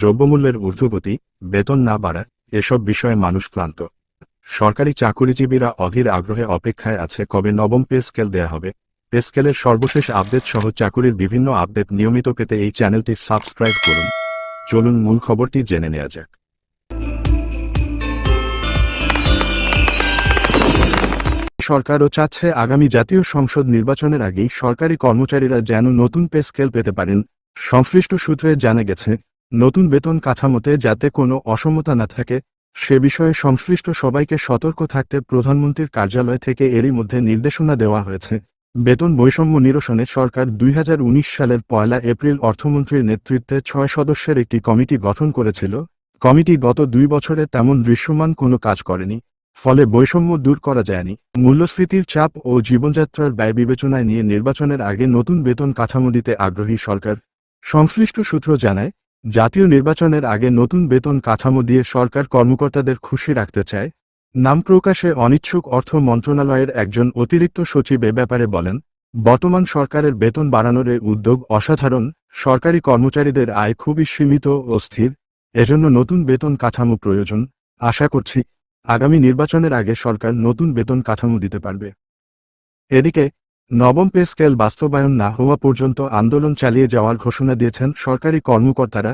দ্রব্যমূল্যের ঊর্ধ্বগতি, বেতন না বাড়া, এসব বিষয়ে মানুষ ক্লান্ত। সরকারি চাকুরিজীবীরা অধীর আগ্রহে অপেক্ষায় আছে কবে নবম পে স্কেল দেয়া হবে। পে স্কেলের সর্বশেষ আপডেট সহ চাকুরির বিভিন্ন আপডেট নিয়মিত পেতে এই চ্যানেলটি সাবস্ক্রাইব করুন। চলুন মূল খবরটি জেনে নেওয়া যাক। সরকারও চাচ্ছে আগামী জাতীয় সংসদ নির্বাচনের আগেই সরকারি কর্মচারীরা যেন নতুন পে স্কেল পেতে পারেন। সংশ্লিষ্ট সূত্রে জানা গেছে নতুন বেতন কাঠামোতে যাতে কোনো অসমতা না থাকে, সে বিষয়ে সংশ্লিষ্ট সবাইকে সতর্ক থাকতে প্রধানমন্ত্রীর কার্যালয় থেকে এরই মধ্যে নির্দেশনা দেওয়া হয়েছে। বেতন বৈষম্য নিরসনে সরকার দুই হাজার উনিশ সালের পয়লা এপ্রিল অর্থমন্ত্রীর নেতৃত্বে ছয় সদস্যের একটি কমিটি গঠন করেছিল। কমিটি গত দুই বছরে তেমন দৃশ্যমান কোনো কাজ করেনি, ফলে বৈষম্য দূর করা যায়নি। মূল্যস্ফীতির চাপ ও জীবনযাত্রার ব্যয় বিবেচনায় নিয়ে নির্বাচনের আগে নতুন বেতন কাঠামো দিতে আগ্রহী সরকার সংশ্লিষ্ট সূত্র জানায় জাতীয় নির্বাচনের আগে নতুন বেতন কাঠামো দিয়ে সরকার কর্মকর্তাদের খুশি রাখতে চায়, নাম প্রকাশে অনিচ্ছুক অর্থ মন্ত্রণালয়ের একজন অতিরিক্ত সচিব এ ব্যাপারে বলেন, বর্তমান সরকারের বেতন বাড়ানোর উদ্যোগ অসাধারণ, সরকারি কর্মচারীদের আয় খুবই সীমিত ও স্থির, এজন্য নতুন বেতন কাঠামো প্রয়োজন, আশা করছি, আগামী নির্বাচনের আগে সরকার নতুন বেতন কাঠামো দিতে পারবে। এদিকে নবম পে স্কেল বাস্তবায়ন না হওয়া পর্যন্ত আন্দোলন চালিয়ে যাওয়ার ঘোষণা দিয়েছেন সরকারি কর্মকর্তারা।